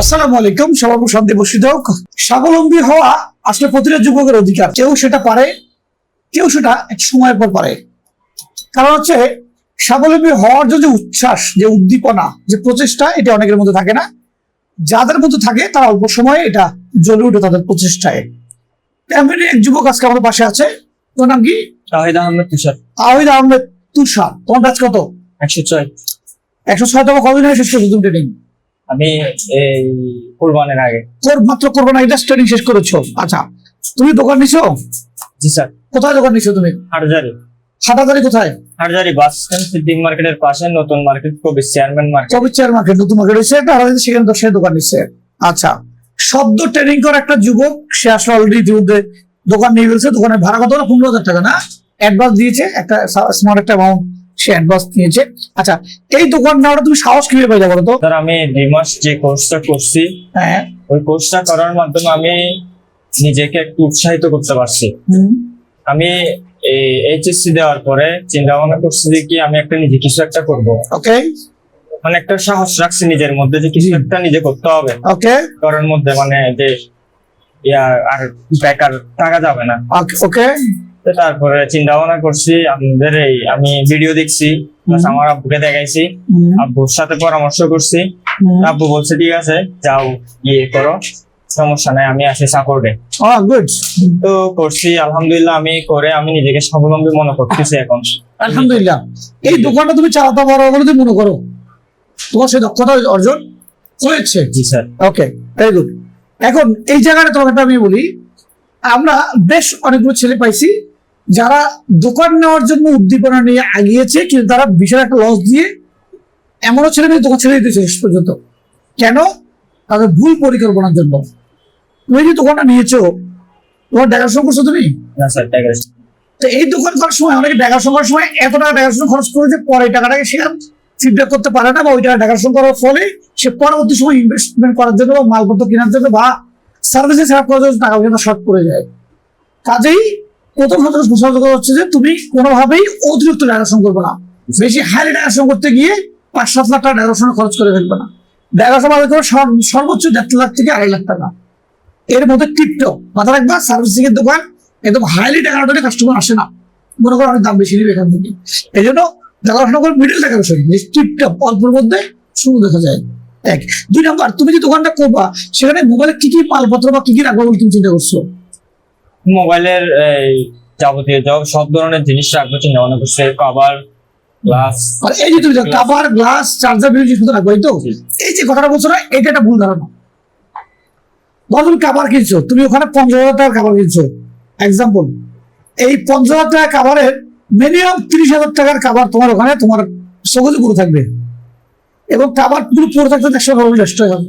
আসসালামু আলাইকুম সবার শান্তি বসিত হোক। স্বাবলম্বী হওয়া আসলে প্রতিটা যুবকের অধিকার। কেউ সেটা পারে কেউ সেটা এক সময়ের পর পারে। কারণ হচ্ছে স্বাবলম্বী হওয়ার যে উচ্ছ্বাস যে উদ্দীপনা যে প্রচেষ্টা এটা অনেকের মধ্যে থাকে না। যাদের মধ্যে থাকে তারা অল্প সময়ে এটা জ্বলে উঠে তাদের প্রচেষ্টায়। তেমনি এক যুবক আজকে আমাদের পাশে আছে। তোর নাম কি? তাহিদ আহমেদ তুষার। তাহিদ আহমেদ তুষার। তোমার ব্যাচ কত? একশো ছয়। একশো ছয় টাকা কতদিন হয়ে শেষ করছ? তুমি ট্রেনিং আমি এই কোরবানের আগে। তোর মাত্র করব না এটা ট্রেনিং শেষ করেছ। আচ্ছা তুমি দোকান নিছো? জি স্যার। কোথায় দোকান নিছো তুমি? হাটজারি। হাটাদারি কোথায়? হাটজারি বাস স্ট্যান্ড সিদ্দিক মার্কেটের পাশে নতুন মার্কেট কবি চেয়ারম্যান মার্কেট। কবির চেয়ার মার্কেট নতুন মার্কেট হয়েছে হাটাদারি সেখানে দশ দোকান নিচ্ছে আচ্ছা শব্দ ট্রেনিং করা একটা যুবক সে আসলে অলরেডি ইতিমধ্যে দোকান নিয়ে ফেলছে দোকানের ভাড়া কত? পনেরো হাজার টাকা না? অ্যাডভান্স দিয়েছে একটা স্মার্ট একটা অ্যামাউন্ট সে অ্যাডভান্স নিয়েছে। আচ্ছা এই দোকান নেওয়াটা তুমি সাহস কীভাবে পাইলে বলো তো? স্যার আমি দুই মাস যে কোর্সটা করছি হ্যাঁ। ওই কোর্সটা করার মাধ্যমে আমি নিজেকে একটু উৎসাহিত করতে পারছি। আমি এই এইচএসসি দেওয়ার পরে চিন্তা ভাবনা করছি যে কি আমি একটা নিজে কিছু একটা করব। ওকে মানে একটা সাহস রাখছি নিজের মধ্যে যে কিছু একটা নিজে করতে হবে। ওকে করার মধ্যে মানে যে ইয়া আর বেকার টাকা যাবে না। ওকে তারপরে চিন্তা ভাবনা করছি আমাদের এই আমি ভিডিও দেখছি আমার আব্বুকে দেখাইছি। আব্বুর সাথে পরামর্শ করছি। আব্বু বলছে ঠিক আছে যাও ইয়ে করো সমস্যা নাই আমি আছি সাপোর্টে good. তো করছি আলহামদুলিল্লাহ আমি করে আমি নিজেকে স্বাবলম্বী মনে করতেছি এখন। আলহামদুলিল্লাহ। এই দোকানটা তুমি চালাতে পারো বলে তুমি মনে করো। তোমার সেই দক্ষতা অর্জন হয়েছে। জি স্যার। ওকে ভেরি গুড এখন এই জায়গাটা তোমাকে আমি বলি আমরা বেশ অনেকগুলো ছেলে পাইছি যারা দোকান নেওয়ার জন্য উদ্দীপনা নিয়ে আগিয়েছে কিন্তু তারা বিশাল একটা লস দিয়ে এমনও ছেলে মেয়ে দোকান ছেড়ে দিতেছে শেষ পর্যন্ত। কেন? তাদের ভুল পরিকল্পনার জন্য। তুমি যে দোকানটা নিয়েছো তোমার দেখাশোনা করছ তুমি তো এই দোকান করার সময় অনেকে দেখাশোনা করার সময় এত টাকা দেখাশোনা খরচ করেছে পরে টাকাটাকে সে ফিডব্যাক করতে পারে না বা ওই টাকা দেখাশোনা করার ফলে সে পরবর্তী সময় ইনভেস্টমেন্ট করার জন্য বা মালপত্র কেনার জন্য বা সার্ভিসে সেট করার জন্য টাকা পয়সা শর্ট পড়ে যায়। কাজেই প্রথম সতর্ক সতর্ক হচ্ছে যে তুমি কোনোভাবেই অতিরিক্ত দেখাশোনা করবে না। বেশি হাইলি দেখাশোনা করতে গিয়ে পাঁচ সাত লাখ টাকা দেখাশোনা খরচ করে ফেলবে না। দেখাশোনা আমাদের করবে সর্ব- সর্বোচ্চ দেড় লাখ থেকে আড়াই লাখ টাকা। এর মধ্যে টিপটপ মাথা রাখবা সার্ভিসিং এর দোকান একদম হাইলি টাকা হলে কাস্টমার আসে না। মনে করো অনেক দাম বেশি নেবে এখান থেকে। এই জন্য দেখাশোনা করে মিডিল টাকা বিষয়। টিপটপ অল্পের মধ্যে শুরু দেখা যায়। এক। দুই নাম্বার, তুমি যে দোকানটা করবা, সেখানে মোবাইলে কি কি মালপত্র বা কি কি রাখবা বলে তুমি চিন্তা করছ? মোবাইলের এই যাবতীয় সব- সব ধরনের জিনিস রাখব চিন্তা ভাবনা করছে কভার গ্লাস আর এই যে তুমি কাভার গ্লাস চার্জার বিভিন্ন জিনিস রাখব এই তো? এই যে কথাটা বলছো না এটা একটা ভুল ধারণা। ধরো তুমি কাভার কিনছো তুমি ওখানে পঞ্চাশ হাজার টাকার কাভার কিনছো। এক্সাম্পল এই পঞ্চাশ হাজার টাকার কাভারের মিনিমাম তিরিশ হাজার টাকার কাভার তোমার ওখানে তোমার সহজে পুরো থাকবে। এবং কাভার পুরো পুরো থাকতে একশো টাকা নষ্ট হয়ে যাবে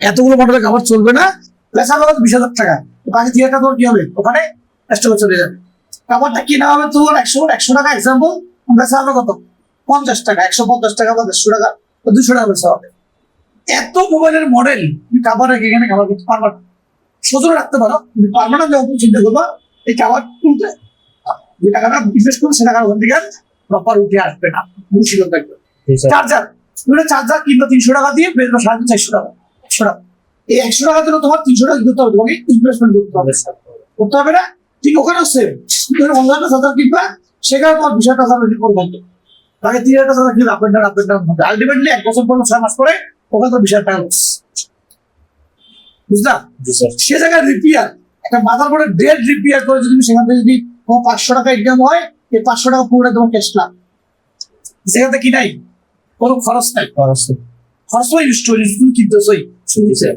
এতগুলো মডেলের কাভার চলবে না লেসা হবে বিশ হাজার টাকা। বাকি হাজার তোমার কি হবে? ওখানে চলে যাবে। কাভারটা কিনা হবে তোমার একশো একশো টাকা এক্সাম্পল বেচা হবে কত? পঞ্চাশ টাকা একশো পঞ্চাশ টাকা বা দেড়শো টাকা বা দুশো টাকা বেচা হবে এত মোবাইলের মডেল তুমি কাভার রেখে এখানে কাভার করতে পারবা না। সোজা রাখতে পারো তুমি পারবে না যখন চিন্তা করবা এই কাভার তুলতে যে টাকাটা বিশেষ করে সে টাকা ওখান থেকে প্রপার উঠে আসবে না। মুশকিল থাকবে। চার্জার তুমি চার্জার কিনবা তিনশো টাকা দিয়ে বেচবা সাড়ে চারশো টাকা একশো টাকা। এই একশো টাকা জন্য তোমার তিনশো টাকা দিতে হবে তোমাকে ইনভেস্টমেন্ট করতে হবে। করতে হবে। না? ঠিক তুমি অনলাইনে চার্জার কিনবা সেখানে তোমার বিশ হাজার টাকা তাকে তিন হাজার টাকা কিনবে up and down up and down হবে। আলটিমেটলি এক বছর পর ছয় মাস পরে ওখানে তো বিশ হাজার টাকা loss। বুঝলা? সে জায়গায় রিপেয়ার একটা মাথার পরে ডেড রিপেয়ার করে যদি তুমি সেখান থেকে যদি তোমার পাঁচশো টাকা ইনকাম হয় এই পাঁচশো টাকা পুরোটা তোমার ক্যাশ না সেখান থেকে কি নাই কোনো খরচ নাই। খরচ। খরচ তো ইউজ করি তুমি কিনতেছই। শুনছে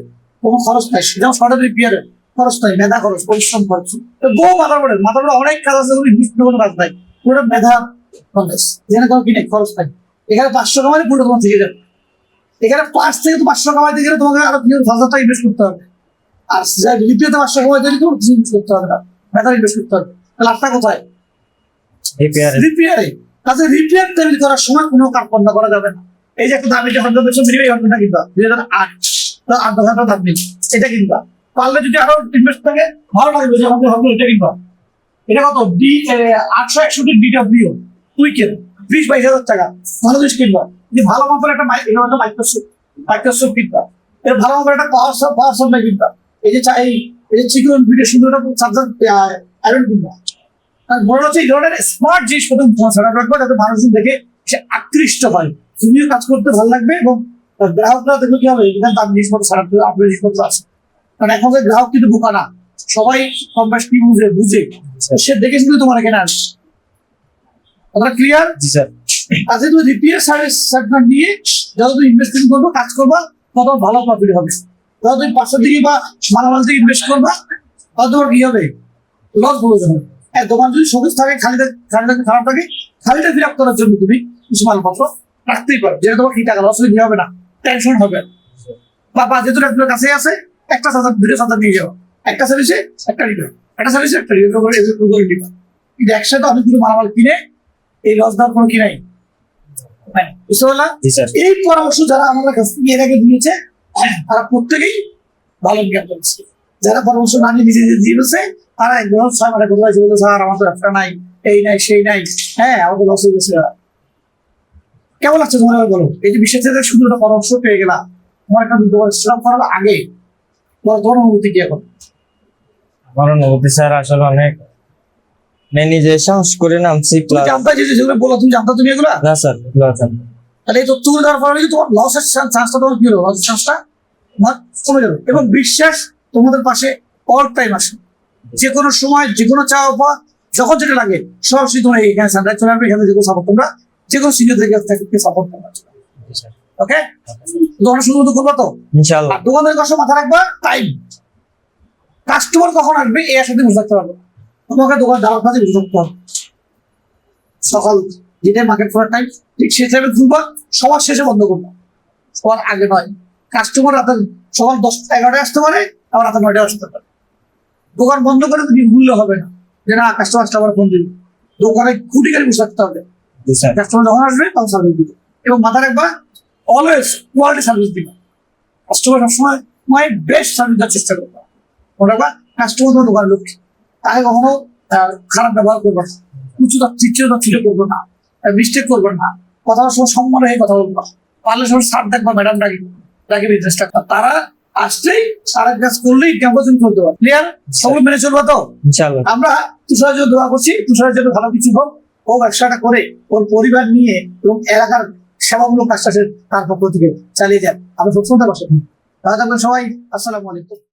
কোনো খরচ নাই যেমন শর্টের রিপেয়ারের খরচ নাই মেধা খরচ পরিশ্রম খরচ। তো বহু মাথার পরে মাথার পরে অনেক কাজ আছে ইনভেস্ট কোনো কাজ নাই পুরোটা মেধা খরচ। যেখানে কোনো কি নাই খরচ নাই এখানে পাঁচশো কামাই পুরো তোমার থেকে যাবে। এখানে পাঁচ থেকে তো পাঁচশো কামাইতে গেলে তোমাকে আরও তিন হাজার টাকা ইনভেস্ট করতে হবে। আর রিপিয়াতে পাঁচশো কামাইতে গেলে তোমার কিছু ইনভেস্ট করতে হবে না। মেধা ইনভেস্ট করতে হবে। লাভটা কোথায়? রিপেয়ার তাতে রিপেয়ার তৈরি করার সময় কোনো কার্পণ্য করা যাবে না। এই যে একটা দামি যে হন্ডা পেছন মিনিমাম কিনবা। দুই হাজার আট। বা আট দশ হাজার দাম এটা পারলে যদি আরও ইনভেস্ট থাকে, ভালো লাগবে যে আমাদের হন্ডা এটা কিনবা। এটা কত? ডি আটশো একষট্টি ডিডব্লিউ উইকেন্ড বিশ, বাইশ হাজার টাকা। ভালো জিনিস কিনবা। ভালো মাপের একটা মাইক একটা মাইক্রোসোফট মাইক্রোসোফট কিনবা। এর ভালো হবে একটা পাওয়ার সাপ পাওয়ার সাপ্লাই কিনবা। এই যে চা- এই যে চিকন ভিডিও সুন্দর চার্জার আয়রন কিনবা। বড় হচ্ছে এই ধরনের স্মার্ট জিনিস প্রথম রাখবা যাতে মানুষ দেখে সে আকৃষ্ট হয়। তুমিও কাজ করতে ভালো লাগবে এবং গ্রাহকরা দেখবে কি হবে? এখানে দাম জিনিসপত্র সারা আপনার জিনিসপত্র আছে। কারণ এখনকার গ্রাহক কিন্তু বোকা না সবাই কম বেশ কি বুঝে বুঝে। সে দেখে শুধু তোমার এখানে আসে আমরা ক্লিয়ার জি স্যার। আজকে তুমি রিপিয়ার সার্ভিস সেগমেন্ট নিয়ে যত তুমি ইনভেস্টমেন্ট করব কাজ করবা তত ভালো প্রফিট হবে। যত তুমি পাঁচশোর দিকে বা মালামাল থেকে ইনভেস্ট করবা তত তোমার কি হবে? লস বলে যাবে। হ্যাঁ দোকান যদি সবুজ থাকে খালিটা খালিটা খারাপ থাকে খালিটা ফিল আপ করার জন্য তুমি কিছু মালপত্র রাখতেই পারো। যেটা তোমার কি টাকা লস হলে কি হবে না? টেনশন হবে। না। বা বা যেহেতু আপনার কাছে আছে একটা সাজার দুটো সাজার নিয়ে যাও। একটা সার্ভিসে একটা রিটার্ন একটা সার্ভিসে একটা রিটার্ন করে করে কিন্তু একসাথে অনেকগুলো মালামাল কিনে এই লস দেওয়ার কোনো কি নাই? বুঝতে পারলাম? জি স্যার। এই পরামর্শ যারা আমাদের কাছ থেকে এর আগে দিয়েছে তারা প্রত্যেকেই ভালো জ্ঞান করছে যারা পরামর্শ না নিয়ে নিজে নিজে দিয়েছে তারা একদম ছয় মাসে কোথায় স্যার আমার তো একটা নাই এই নাই সেই নাই। হ্যাঁ আমাদের লস হয়ে গেছে। কেমন লাগছে তোমার বলো? এই যে বিশ্বের থেকে সুন্দর একটা পরামর্শ পেয়ে গেলাম তোমার একটা দোকান স্টার্ট করার আগে। তোমার তোমার অনুভূতি কি এখন? আমার অনুভূতি স্যার আসলে অনেক। মানে নিজে সাহস করে নামছি তুমি জানতা যে যেগুলো বলো তুমি জানতা তুমি এগুলা? না স্যার বুঝলাম। তাহলে এই তথ্যগুলো দেওয়ার ফলে তোমার লসের চান্সটা তোমার কি হলো? লসের চান্সটা তোমার কমে যাবে। এবং বিশ্বাস তোমাদের পাশে অল টাইম আসে যে কোনো সময় যে কোনো চাওয়া পাওয়া যখন যেটা লাগে সরাসরি তোমরা এখানে সানরাইজ চলে আসবে এখানে যে কোনো সাপোর্ট তোমরা যে কোনো সিনিয়র থেকে থেকে সাপোর্ট ওকে দোকানে শুরু মতো করব তো? ইনশাআল্লাহ। দোকানের মাথা রাখবা টাইম কাস্টমার কখন আসবে এর সাথে বুঝে থাকতে পারবে। তোমাকে দোকান দেওয়ার বুঝে হবে। সকাল যেটা মার্কেট করার টাইম ঠিক সেই টাইমে খুলবা সবার শেষে বন্ধ করবা। সবার আগে নয়। কাস্টমার রাতে সকাল দশটা এগারোটায় আসতে পারে আবার রাতে নয়টায় আসতে পারে। দোকান বন্ধ করে তুমি ভুললে হবে না। যে না কাস্টমার আসতে আবার ফোন দিবে। দোকানে খুঁটি গাড়ি বসে থাকতে হবে। কাস্টমার যখন আসবে তখন সার্ভিস দিবে। এবং মাথা রাখবা অলওয়েজ কোয়ালিটি সার্ভিস দিবা। কাস্টমার সবসময় মাই বেস্ট সার্ভিস দেওয়ার চেষ্টা করবা। মনে রাখবা কাস্টমার তোমার দোকানের লোক। তাকে কখনো খারাপ ব্যবহার করবে না। উঁচু চিচিরতা ছিটে করব না। মিস্টেক করবে না। কথা সময় সম্মান হয়ে কথা বলবা। পারলে সময় স্যার দেখবা ম্যাডাম ডাকি। ডাকি বিজনেসটা তারা আসলেই সারা কাজ করলেই ক্যাম্পাসিং করতে পারবে ক্লিয়ার সবাই মেনে চলবা তো? আমরা তুষারের জন্য দোয়া করছি। তুষারের জন্য ভালো কিছু হোক। ও ব্যবসাটা করে ওর পরিবার নিয়ে এবং এলাকার সেবামূলক কাজটা তার পক্ষ থেকে চালিয়ে যান আমি সবসময় তার পাশে থাকি। তাহলে সবাই। আসসালামু আলাইকুম।